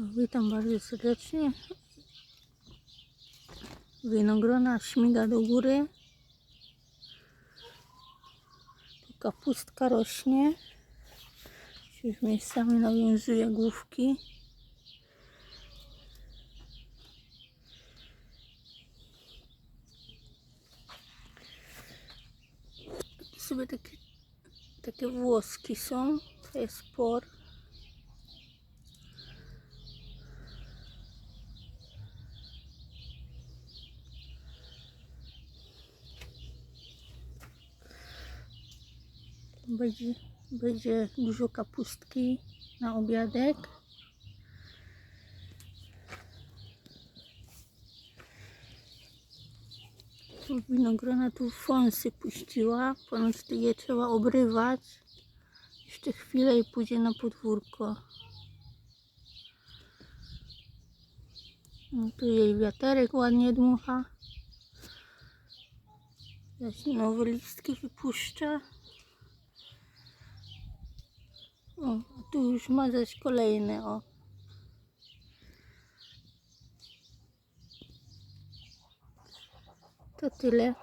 Witam bardzo serdecznie. Winogrona śmiga do góry. Tu kapustka rośnie. Już miejscami nawiązuje główki. Sobie takie, takie włoski są. To jest por. Będzie, będzie dużo kapustki na obiadek. Tu winogrona tu fąsy puściła. Ponoć to je trzeba obrywać. Jeszcze chwilę i pójdzie na podwórko. No, tu jej wiaterek ładnie dmucha. Zaś nowe listki wypuszcza. O, tu już ma zaś kolejne, o. To tyle.